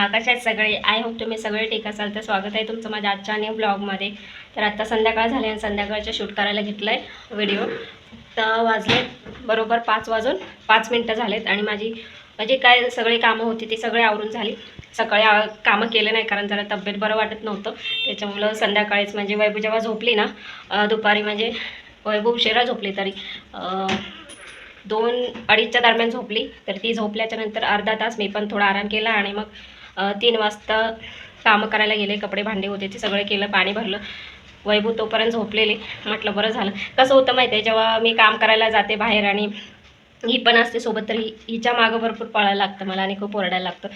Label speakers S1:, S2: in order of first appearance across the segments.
S1: नमस्कार कशा आहेत सगळे? आय होप तुम्ही सगळे ठीक असाल तर स्वागत आहे तुमचं माझ्या आजच्या न्यू ब्लॉगमध्ये तर आत्ता संध्याकाळ झाली आणि संध्याकाळच्या शूट करायला घेतलं आहे व्हिडिओ तर वाजले बरोबर पाच वाजून पाच मिनटं झालेत आणि माझी म्हणजे काय सगळी कामं होती ती सगळी आवरून झाली. सकाळी कामं केले नाही कारण जरा तब्येत बरं वाटत नव्हतं. त्याच्यामुळं संध्याकाळीच म्हणजे वैभू जेव्हा झोपली ना दुपारी म्हणजे वैभव उशिरा झोपली तरी दोन अडीचच्या दरम्यान झोपली. तर ती झोपल्याच्या नंतर अर्धा तास मी पण थोडा आराम केला आणि मग तीन वाजता कामं करायला गेले कपडे भांडे होते ते सगळं केलं पाणी भरलं. वैभव तोपर्यंत झोपलेले. म्हटलं बरं झालं. कसं होतं माहिती आहे जेव्हा मी काम करायला जाते बाहेर आणि ही पण असते सोबत तर ही हिच्या मागं भरपूर पळायला लागतं मला आणि खूप ओरडायला लागतं.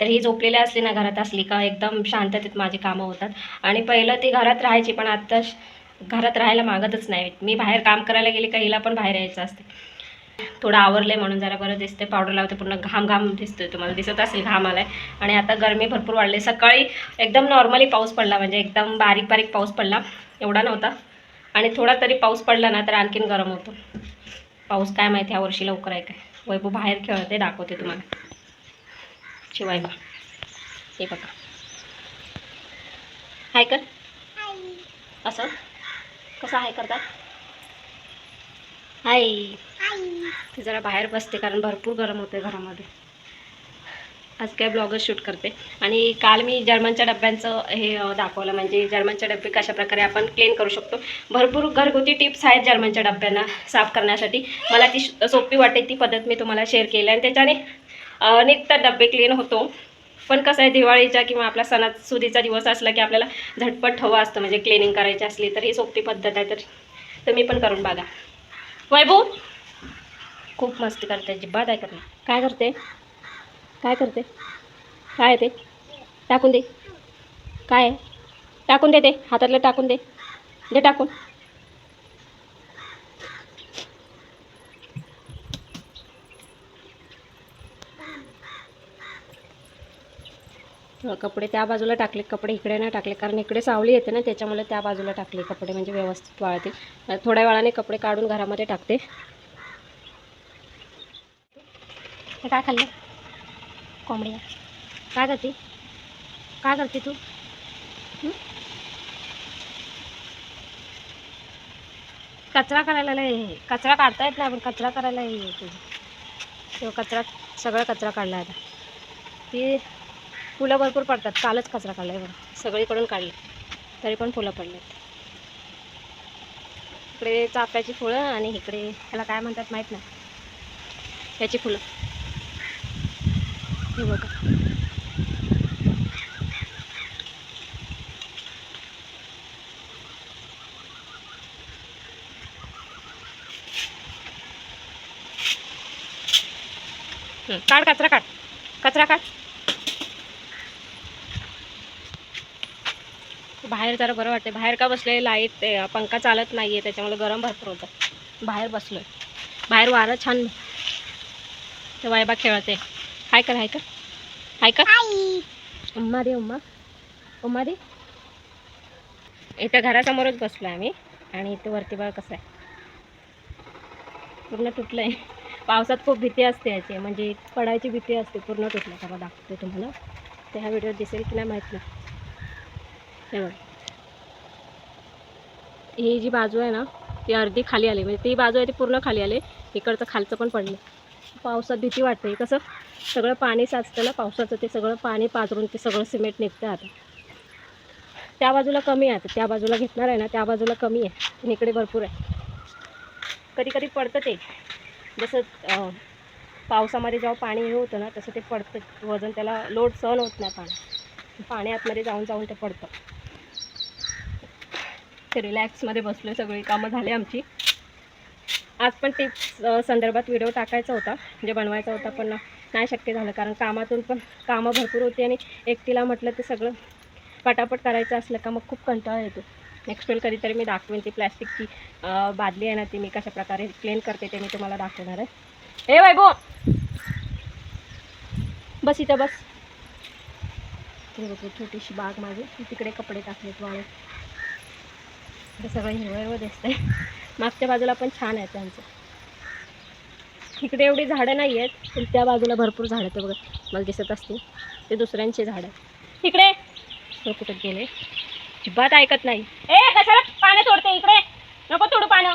S1: तर ही झोपलेली असली ना घरात असली का एकदम शांततेत माझी कामं होतात. आणि पहिलं ती घरात राहायची पण आता श- घरात राहायला मागतच नाही. मी बाहेर काम करायला गेले का हिला पण बाहेर यायचं असते. थोडं आवरलंय म्हणून जरा बरं दिसते पावडर लावते पूर्ण घाम घाम दिसतोय तुम्हाला. दिसत असेल घाम आलाय. आणि आता गरमी भरपूर वाढली. सकाळी एकदम नॉर्मली पाऊस पडला. म्हणजे एकदम बारीक बारीक पाऊस पडला. एवढा नव्हता. आणि थोडा तरी पाऊस पडला ना तर आणखीन गरम होतो. पाऊस काय माहिती ह्या वर्षी लवकर आहे काय? वैभव बाहेर खेळते दाखवते तुम्हाला. शिवाय बा हे बघा. हाय कर. असं. कसं हाय करतात हाय. ती जरा बाहेर बसते कारण भरपूर गरम होते घरामध्ये. आज काय ब्लॉगच शूट करते. आणि काल मी जर्मनच्या डब्यांचं हे दाखवलं. म्हणजे जर्मनचे डबे कशा प्रकारे आपण क्लीन करू शकतो. भरपूर घरगुती टिप्स आहेत जर्मनच्या डब्यांना साफ करण्यासाठी. मला ती सोपी वाटते ती पद्धत मी तुम्हाला शेअर केली. आणि त्याच्याने अं, निघतात डबे क्लीन होतो. पण कसं आहे दिवाळीच्या किंवा आपला सणासुदीचा दिवस असला की आपल्याला झटपट हवं असतं. म्हणजे क्लिनिंग करायची असली तर ही सोपी पद्धत आहे तर तुम्ही पण करून बघा. वैभव खूप मस्ती करते जिब्बा आहे करणे काय करते? काय करते? काय ते? टाकून दे. काय टाकून दे ते हातातलं टाकून दे. दे टाकून. कपडे त्या बाजूला टाकले कपडे इकडे नाही टाकले कारण इकडे सावली येते ना त्याच्यामुळे त्या बाजूला टाकले कपडे म्हणजे व्यवस्थित वाळतील. थोड्या वेळाने कपडे काढून घरामध्ये टाकते. हे काय खाल्लं? कोंबड्या. काय करते? काय करते तू? कचरा करायला लय कचरा काढता येत नाही पण कचरा करायला हे आहे तुझं कचरा सगळा कचरा काढला आता. ती फुलं भरपूर पडतात. कालच कचरा काढला आहे बघा. सगळीकडून काढले. तरी पण फुलं पडले इकडे चाफ्याची फुलं आणि इकडे ह्याला काय म्हणतात माहीत नाही. याची फुलं. हे बघा. काढ कचरा काढ. कचरा काढ. बाहेर जरा बरं वाटते बाहेर का बसले? लाइट ते, पंखा चालत नाही आहे त्याच्यामुळे गरम भरपूर होतं. बाहेर बसलोय. बाहेर वारं छान. ते वायबा खेळते. हाय कर हाय कर. हाय कर. उम्मा दे उम्मा. उम्मा दे. इथं घरासमोरच बसलो आम्ही आणि इथं वरती बघा कसं आहे. पूर्ण तुटलं आहे पावसात खूप भीती असते याची म्हणजे पडायची भीती असते पूर्ण तुटलं. का दाखवते तुम्हाला. ते ह्या व्हिडिओत दिसेल की नाही माहीत नाही. हे बघ. ही जी बाजू आहे ना ती अर्धी खाली आली. म्हणजे ती बाजू आहे ती पूर्ण खाली आली. इकडचं खालचं पण पडलं. पावसात भीती वाटते. कसं? सगळं पाणी साचतं ना पावसाचं ते सगळं पाणी पाजरून ते सगळं सिमेंट निघतं आता. त्या बाजूला कमी आहे त्या बाजूला घेतणार आहे ना त्या बाजूला कमी आहे. इकडे भरपूर आहे. कधी कधी पडतं ते. जसं पावसामध्ये जेव्हा पाणी हे होतं ना तसं ते पडतं. वजन त्याला लोड सहन होत नाही पाणी. पाणी आतमध्ये जाऊन जाऊन ते पडतं. ते रिलॅक्समध्ये बसलो सगळी. कामं झाली आमची. आज पण टिप्स संदर्भात व्हिडिओ टाकायचा होता म्हणजे बनवायचा होता पण नाही शक्य झालं कारण कामातून पण कामं भरपूर होती आणि एकटीला म्हटलं ते सगळं पटापट करायचं असलं का मग खूप कंटाळा येतो. नेक्स्ट वेळ कधीतरी मी दाखवेन ती प्लॅस्टिकची बादली आहे ना ती मी कशा प्रकारे क्लीन करते ते मी तुम्हाला दाखवणार आहे. ए वैभव! बस इथं बस. बघू छोटीशी बाग माझी. तिकडे कपडे टाकलेत वाळत सगळं हिरवं हिरवं दिसतंय. मागच्या बाजूला पण छान आहे त्यांचं. इकडे एवढी झाडं नाही आहेत पण त्या बाजूला भरपूर झाडं आहेत. बघा मला दिसत असतील. ते दुसऱ्यांची झाडं आहेत. इकडे! हो कुठं गेले. अजिबात ऐकत नाही. ए कशाला पानं तोडते इकडे? नको तोडू पानं.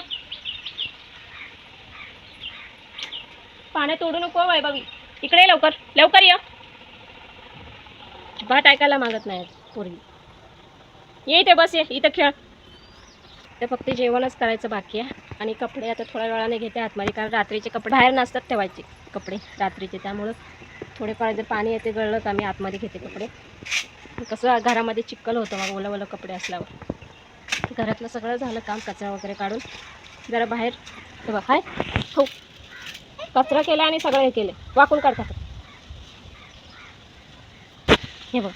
S1: पानं तोडू नको वैभवी. इकडे लवकर. लवकर ये. अजिबात ऐकायला मागत नाही पोरगी. ये इथे बस ये. इथं खेळ. ते फक्त जेवणच करायचं बाकी आहे. आणि कपडे आता थोड्या वेळाने घेते आतमध्ये कारण रात्रीचे कपडे बाहेर नसतात ठेवायचे कपडे रात्रीचे. त्यामुळं थोडेफार जर पाणी येते गळलं तर आम्ही आतमध्ये घेते कपडे. कसं घरामध्ये चिक्कल होतं मग ओलं ओलं कपडे असल्यावर. घरातलं सगळं झालं काम कचरा वगैरे काढून. जरा बाहेर बघ हाय. हो. कचरा केला आणि सगळं हे केलं. वाकून काढतात हे बघ.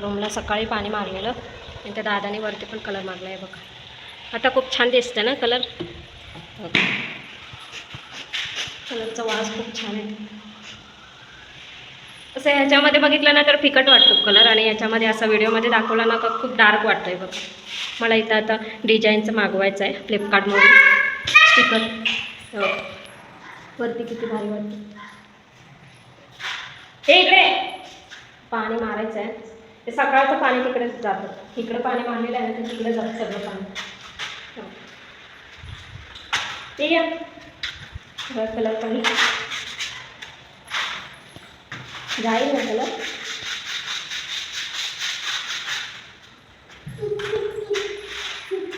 S1: रूमला सकाळी पाणी मारलेलं आणि त्या दादाने वरती पण कलर मारला. आहे बघा. आता खूप छान दिसतं ना कलर कलरचा वास खूप छान आहे. असं ह्याच्यामध्ये बघितलं ना तर फिकट वाटतो कलर आणि याच्यामध्ये असा व्हिडिओमध्ये दाखवला ना का खूप डार्क वाटतं आहे बघा. मला इथं आता डिझाईनचं मागवायचं आहे. फ्लिपकार्टमधून स्टिकर वरती किती भारी वाटतं. हे इकडे. पाणी मारायचं आहे ते सकाळचं पाणी तिकडेच जातं. इकडं पाणी मांडलेलं आहे तर तिकडे जातं सगळं पाणी. ठीक आहे? सगळं कलर पाणी. जाईल ना कलर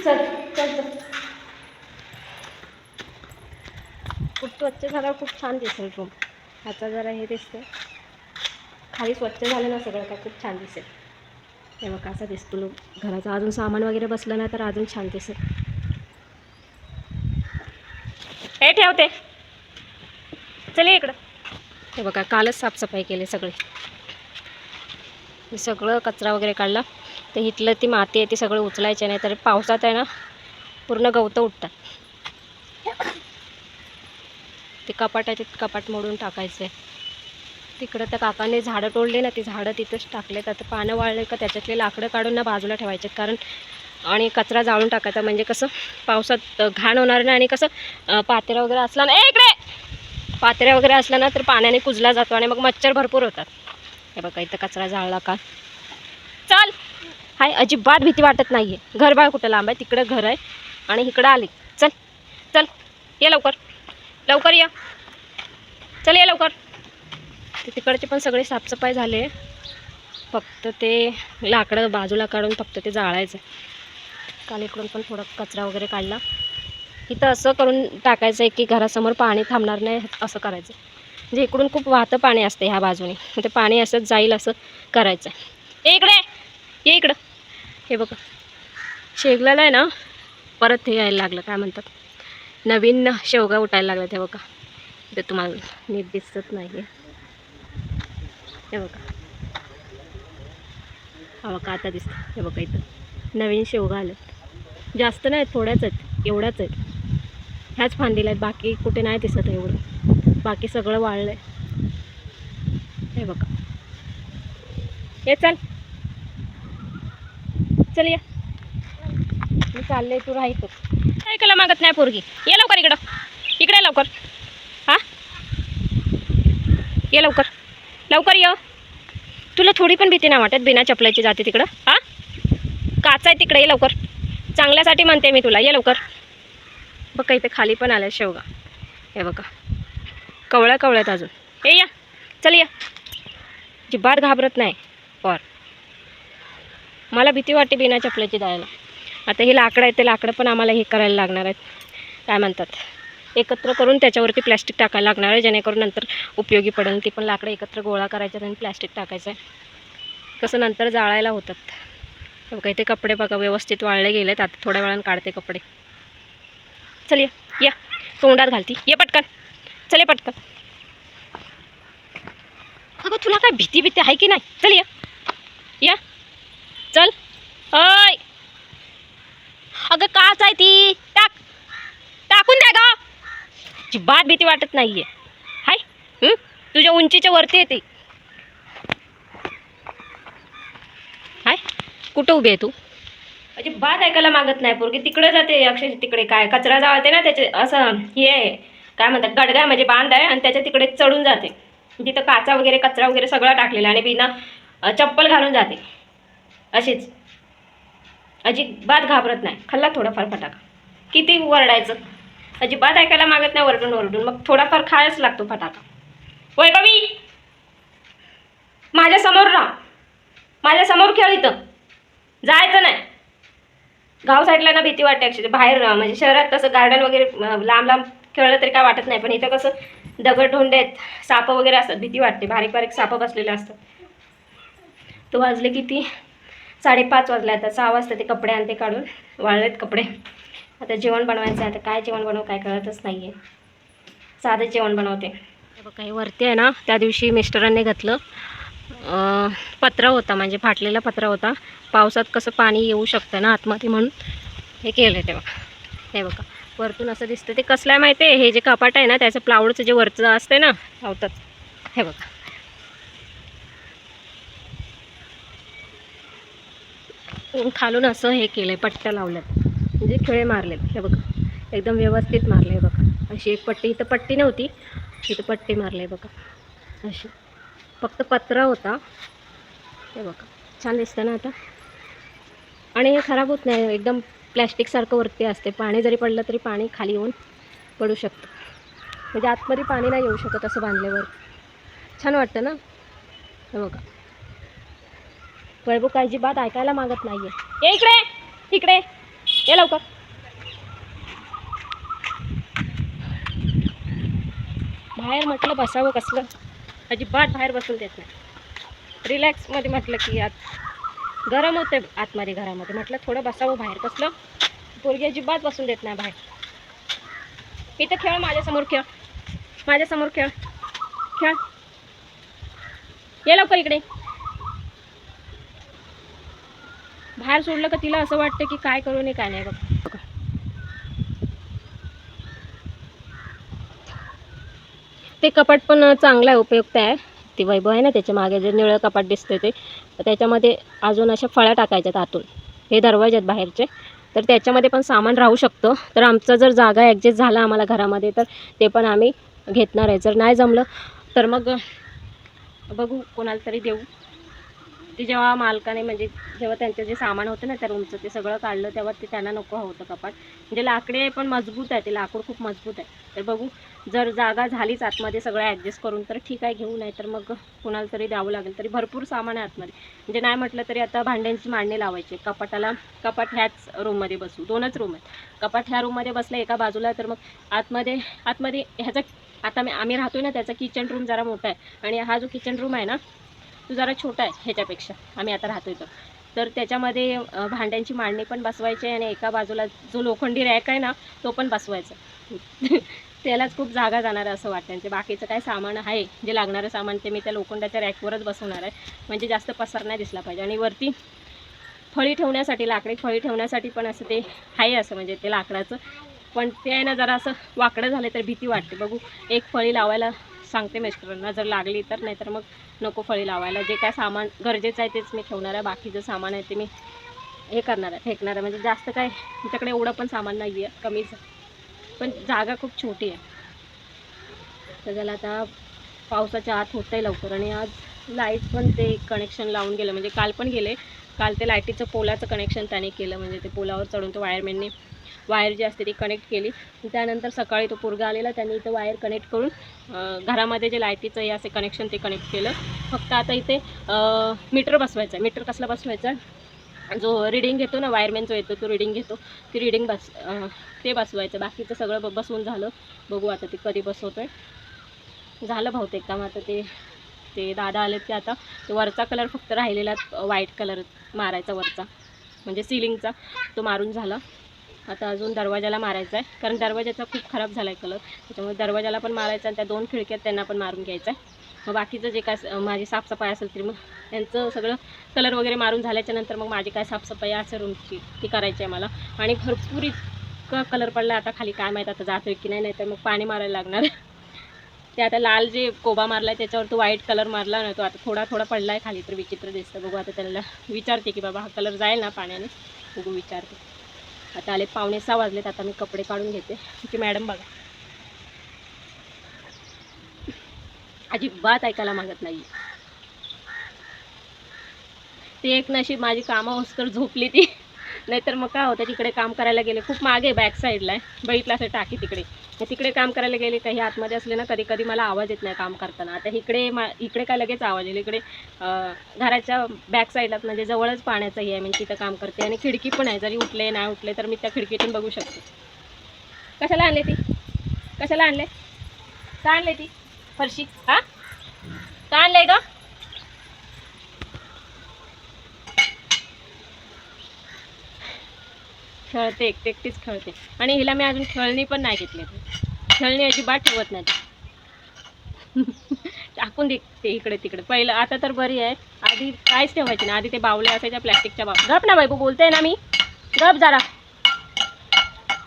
S1: चल चल चल. खूप स्वच्छ झाल्यावर खूप छान दिसेल रूम ह्याचा जरा हे दिसतं खाली स्वच्छ झालं ना सगळं का खूप छान दिसेल. हे बघा असा दिसतो लोक. घराचं अजून सामान वगैरे बसलं ना तर अजून छान दिसेल. हे ठेवते चल इकडं. हे बघा कालच साफसफाई केली सगळी. मी सगळं कचरा वगैरे काढला. तर इथलं ती माती आहे ती सगळं उचलायचे नाही तर पावसात आहे ना पूर्ण गवतं उठतात. ते कपाट आहे ते कपाट मोडून टाकायचं आहे तिकडं त्या काकाने झाडं तोडले ना ती झाडं तिथंच टाकलेत. आता पानं वाळले का त्याच्यातले लाकडं काढून ना बाजूला ठेवायचे कारण आणि कचरा जाळून टाकायचा. म्हणजे कसं पावसात घाण होणार नाही आणि कसं पात्र्या पातेरा वगैरे असला ना इकडे! पातेऱ्या वगैरे असला ना तर पाण्याने कुजला जातो आणि मग मच्छर भरपूर होतात. हे बघा इथं कचरा जाळला का? चल! हाय अजिबात भीती वाटत नाही आहे घर बाळ कुठं लांब आहे? तिकडं घर आहे. आणि इकडं आली. चल चल ये लवकर. लवकर या. चल ये लवकर. ते तिकडचे पण सगळे साफसफाई झाले. फक्त ते लाकडं बाजूला काढून फक्त ते जाळायचं. काल इकडून पण थोडा कचरा वगैरे काढला. इथं असं करून टाकायचं आहे की घरासमोर पाणी थांबणार नाही असं करायचं. म्हणजे इकडून खूप वाहतं पाणी असतं ह्या बाजूने. मग ते पाणी असंच जाईल असं करायचं. आहे इकडे! ये इकडं! हे बघा. शेगलाला आहे ना परत हे यायला लागलं काय म्हणतात? नवीन शेवगा उठायला लागला ते बघा. ते तुम्हाला नीट दिसत नाही आहे हे बघा. हा बघा आता दिसतं हे बघा इथं. नवीन शेवगा आलेत जास्त नाही थोड्याच आहेत. एवढ्याच आहेत. ह्याच फांदीला आहेत. बाकी कुठे नाही दिसत एवढं. बाकी सगळं वाळलं आहे हे बघा. ये चल. चल या. मी चालले तू राहायचं ऐकायला मागत नाही पोरगी? ये लवकर इकडं. इकडे लवकर. हां? ये लवकर. लवकर ये. तुला थोडी पण भीती नाही वाटत बिना चपलाची जाते तिकडं? हां? काच आहे तिकडे ये लवकर. चांगल्यासाठी म्हणते मी तुला ये लवकर. बघा इथे खाली पण आलं शेवगा. हे बघा. कवळ्या कवळ्यात अजून. हे या. चल या. जिबात घाबरत नाही. पर. मला भीती वाटते बिना चपलाची जायला. आता हे लाकडं आहे ते लाकडं पण आम्हाला हे करायला लागणार आहेत. काय म्हणतात? एकत्र करून त्याच्यावरती प्लॅस्टिक टाकायला लागणार आहे जेणेकरून नंतर उपयोगी पडेल. ती पण लाकडं एकत्र गोळा करायचं आणि प्लॅस्टिक टाकायचं. आहे कसं नंतर जाळायला होतात. बघा इथे कपडे बघा व्यवस्थित वाळले गेलेत. आता थोड्या वेळानं काढते कपडे. चल या. या. तोंडात घालती. ये पटकन. चल ये पटकन. अगं तुला काय भीती भीती आहे की नाही? चल या चल अय अगं काच आहे ती टाक टाकून द्या ग अजिबात भीती वाटत नाहीये. हाय तुझ्या उंचीच्या वरती येते हाय कुठं उभी आहे तू? अजिबात ऐकायला मागत नाही पोरगी. तिकडे जाते अक्षरशः तिकडे काय कचरा जाळते ना त्याचे असं हे आहे. काय म्हणतात गडगा म्हणजे बांध आहे आणि त्याच्या तिकडे चढून जाते. तिथं काचा वगैरे कचरा वगैरे सगळा टाकलेला आणि बिना चप्पल घालून जाते. अशीच. अजिबात घाबरत नाही. खाल्ला थोडाफार फटाका. किती वरडायचं अजिबात ऐकायला मागत नाही वरडून वरडून मग थोडाफार खायच लागतो फटाका. होय बाबी माझ्यासमोर राहा. माझ्यासमोर खेळ इथं. जायचं नाही. गाव साईडला ना भीती वाटते अक्षरशः. बाहेर अं, म्हणजे शहरात तसं गार्डन वगैरे लांब लांब खेळलं तरी काय वाटत नाही. पण इथं कसं दगड धोंडे आहेत सापं वगैरे असतात भीती वाटते. बारीक बारीक सापं बसलेले असतात. तो वाजले किती? साडेपाच वाजले आता. सहा वाजता ते कपडे आणते काढून. वाळलेत कपडे. आता जेवण बनवायचं आहे आता काय जेवण बनवू काय कळतच नाही आहे साधं जेवण बनवते. बघा हे वरती आहे ना त्या दिवशी मिस्टरांनी घातलं. पत्रा होता म्हणजे फाटलेला पत्रा होता. पावसात कसं पाणी येऊ शकतं ना आतमध्ये म्हणून हे केलं ते बघा. हे बघा वरतून असं दिसतं. ते कसलं आहे माहिती आहे हे जे कपाट आहे ना त्याचं प्लावडचं जे वरचं असते ना लावतात. हे बघा. खालून असं हे केलं आहे पट्ट्या लावल्यात. म्हणजे खिळे मारले हे बघा. एकदम व्यवस्थित मारले आहे बघा. अशी एक पट्टी. इथं पट्टी नव्हती. इथं पट्टी मारले बघा. अशी. फक्त पत्रा होता. हे बघा. छान दिसतं ना आता? आणि हे खराब होत नाही. एकदम प्लॅस्टिकसारखं वरती असते. पाणी जरी पडलं तरी पाणी खाली येऊन पडू शकतं. म्हणजे आतमध्ये पाणी नाही येऊ शकत असं बांधल्यावर. छान वाटतं ना? हे बघा. वैभव काळजी ऐकायला मागत नाही आहे इकडे. इकडे. ये लवकर. बाहेर म्हटलं बसावं कसलं? अजिबात बाहेर बसून देत नाही. रिलॅक्समध्ये म्हटलं की आत गरम होते आतमध्ये घरामध्ये. म्हटलं थोडं बसावं बाहेर कसलं? पोरगी अजिबात बसून देत नाही बाहेर. इथं खेळ माझ्यासमोर खेळ. माझ्यासमोर खेळ. खेळ. ये लवकर इकडे. बाहेर सोडलं का तिला असं वाटतं की काय करू नये काय नाही बघ ते कपाट पण चांगलं आहे उपयुक्त आहे. ती वैभव आहे ना त्याच्यामागे जे निळं कपाट दिसते ते. त्याच्यामध्ये अजून अशा फळ्या टाकायच्यात आतून. हे दरवाजे आहेत बाहेरचे. तर त्याच्यामध्ये पण सामान राहू शकतं. तर आमचं जर जागा ॲडजस्ट झाला आम्हाला घरामध्ये तर ते पण आम्ही घेतणार आहे. जर नाही जमलं तर मग बघू कोणाला तरी देऊ. ते जेव्हा मालकाने म्हणजे जेव्हा त्यांचं जे सामान होतं ना त्या रूमचं ते सगळं काढलं तेव्हा ते त्यांना नको होतं कपाट. म्हणजे लाकडे पण मजबूत आहे ते लाकूड खूप मजबूत आहे तर बघू जर जागा झालीच आतमध्ये सगळं ॲडजस्ट करून तर ठीक आहे घेऊ नाही तर मग कुणाला तरी द्यावं लागेल. तरी भरपूर सामान आहे आतमध्ये. म्हणजे नाही म्हटलं तरी आता भांड्यांची मांडणी लावायची. कपाटाला कपाट ह्याच रूममध्ये बसू. दोनच रूम आहेत. कपाट ह्या रूममध्ये बसलं एका बाजूला तर मग आतमध्ये आतमध्ये ह्याचा आता मी आम्ही राहतो ना त्याचा किचन रूम जरा मोठा आहे. आणि हा जो किचन रूम आहे ना तो जरा छोटा आहे ह्याच्यापेक्षा. आम्ही आता राहतो इथं. तर त्याच्यामध्ये भांड्यांची मांडणी पण बसवायची आहे आणि एका बाजूला जो लोखंडी रॅक आहे ना तो पण बसवायचा त्यालाच खूप जागा जाणार आहे असं वाटतं आणि म्हणजे बाकीचं काय सामान आहे जे लागणारं सामान ते मी त्या लोखंडाच्या रॅकवरच बसवणार आहे. म्हणजे जास्त पसार नाही दिसला पाहिजे. आणि वरती फळी ठेवण्यासाठी लाकडी फळी ठेवण्यासाठी पण असं ते आहे असं म्हणजे ते लाकडाचं. पण ते आहे ना जरा असं वाकडं झालं तर भीती वाटते. बघू एक फळी लावायला सांगते मिस्टरांना जर लागली तर. नाहीतर मग नको फळी लावायला. जे काय सामान गरजेचं आहे तेच मी ठेवणार आहे. बाकीचं सामान आहे ते मी हे करणार आहे फेकणार आहे. म्हणजे जास्त काय तिच्याकडे एवढं पण सामान नाही आहे कमीच पण जागा खूप छोटी आहे. तर त्याला आता पावसाच्या आत होतं आहे लवकर आणि आज लाइट पण ते कनेक्शन लावून गेलं. म्हणजे काल पण गेले. काल ते लाईटीचं पोलाचं कनेक्शन त्याने केलं. म्हणजे ते पोलावर चढून तो वायरमॅनने वायर जी असते ती कनेक्ट केली. त्यानंतर सकाळी तो पोरगा आलेला त्यांनी इथं वायर कनेक्ट करून घरामध्ये जे लायटीचं हे असे कनेक्शन ते कनेक्ट केलं. फक्त आता इथे मीटर बसवायचं आहे. मीटर कसला बसवायचा जो रिडिंग घेतो ना वायरमॅन जो येतो तो रिडिंग घेतो. ती रिडिंग बस ते बसवायचं. बाकीचं सगळं ब- बसवून झालं. बघू आता ते कधी बसवतो आहे झालं बहुतेक काम. आता ते ते दादा आलेत ते आता. तो वरचा कलर फक्त राहिलेला व्हाईट कलर मारायचा वरचा. म्हणजे सिलिंगचा तो मारून झाला. आता अजून दरवाजाला मारायचा आहे कारण दरवाजाचा खूप खराब झाला आहे कलर त्याच्यामुळे दरवाजाला पण मारायचा आणि त्या दोन खिडक्यात त्यांना पण मारून घ्यायचा आहे मग बाकीचं जे काय माझी साफसफाई असेल तरी मग त्यांचं सगळं कलर वगैरे मारून झाल्याच्यानंतर मग माझी काय साफसफाई असेल रूमची ती करायची आहे मला. आणि भरपूर इतकं कलर पडला आता खाली काय माहीत आता जातोय की नाही नाही तर मग पाणी मारायला लागणार. ते आता लाल जे कोबा मारला आहे त्याच्यावर तो व्हाईट कलर मारला ना तो आता थोडा थोडा पडला आहे खाली तर विचित्र दिसतं बघू आता त्याला विचारते की बाबा हा कलर जाईल ना पाण्याने? बघू विचारते. आता आले पावणे सहा वाजलेत आता मी कपडे काढून घेते. तुमची मॅडम बघा. अजिबात ऐकायला मागत नाही ते एक नशीब माझी कामं होस्कर झोपली ती. नाहीतर मग काय होतं तिकडे काम करायला गेले खूप मागे बॅक साईडला आहे. बघितलं असं टाकी तिकडे. तिकडे काम करायला गेले काही आतमध्ये असले ना कधी कधी मला आवाज येत नाही काम करताना. आता इकडे मा इकडे काय लगेच आवाज येईल? इकडे घराच्या बॅक साईडला म्हणजे जवळच पाण्याचं हे आहे मी तिथं काम करते. आणि खिडकी पण आहे जरी उठले नाही उठले तर मी त्या खिडकीतून बघू शकते. कशाला आणले ती? कशाला आणले? का आणले ती? फरशी? हां? का आणलंय गं? खेळते एक एकटीच खेळते. आणि हिला मी अजून खेळणी पण नाही घेतली. खेळणी अजिबात ठेवत नाही. टाकून देते इकडे तिकडे. पहिलं आता तर बरी आहे. आधी काहीच ठेवायची ना आधी ते बावले असायच्या प्लॅस्टिकच्या बाव गप ना बायको बोलते ना मी. गप जरा.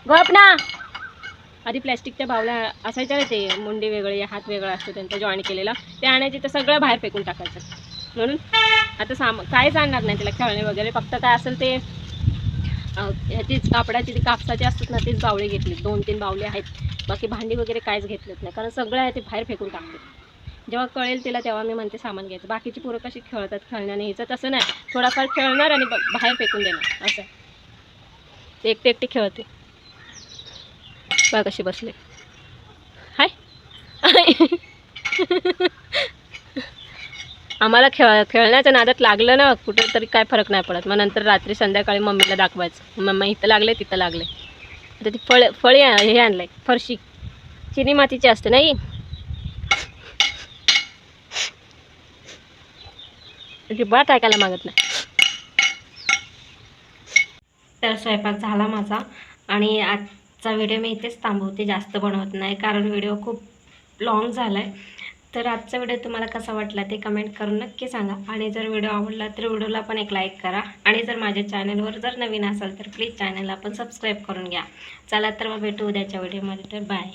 S1: गप ना. आधी प्लॅस्टिकच्या बावल्या असायच्या ना ते. मुंडी वेगळे हात वेगळा असतो त्यांचा जॉईन केलेला. ते आणायचे तर सगळं बाहेर फेकून टाकायचं. म्हणून आता साम काहीच आणणार नाही तिला खेळणे वगैरे. फक्त काय असेल ते अं, ह्याचीच कापडाची ती कापसाची असतात ना तीच बावळे घेतली दोन तीन बावले आहेत. बाकी भांडी वगैरे काहीच घेतलेत नाही. कारण सगळं आहे ते बाहेर फेकून टाकते जेव्हा कळेल तिला तेव्हा मी म्हणते सामान घ्यायचं. बाकीची पोरं कशी खेळतात खेळण्याने हिचं तसं नाही. थोडाफार खेळणार आणि ब- बाहेर फेकून देणार. असं. ते एकटी खेळते. बा कशी बसले. हाय. आम्हाला खेळ खेळण्याच्या नादात लागलं ना कुठं तरी काय फरक नाही पडत. मग नंतर रात्री संध्याकाळी मम्मीला दाखवायचं. मम्मा इथं लागले तिथं लागले. आता ती फळ फळे हे हे आणलंय फरशी. चिनी मातीची असते नाही अजिबात ऐकायला मागत नाही. तर स्वयंपाक झाला माझा. आणि आजचा व्हिडिओ मी इथेच थांबवते जास्त बनवत नाही. कारण व्हिडिओ खूप लॉंग झाला आहे तर आजचा व्हिडिओ तुम्हाला कसा वाटला ते कमेंट करून नक्की सांगा. आणि जर व्हिडिओ आवडला तर व्हिडिओला पण एक लाईक करा. आणि जर माझ्या चॅनलवर जर नवीन असाल तर प्लीज चॅनलला पण सबस्क्राईब करून घ्या. चला तर मग भेटू उद्याच्या व्हिडिओमध्ये तर बाय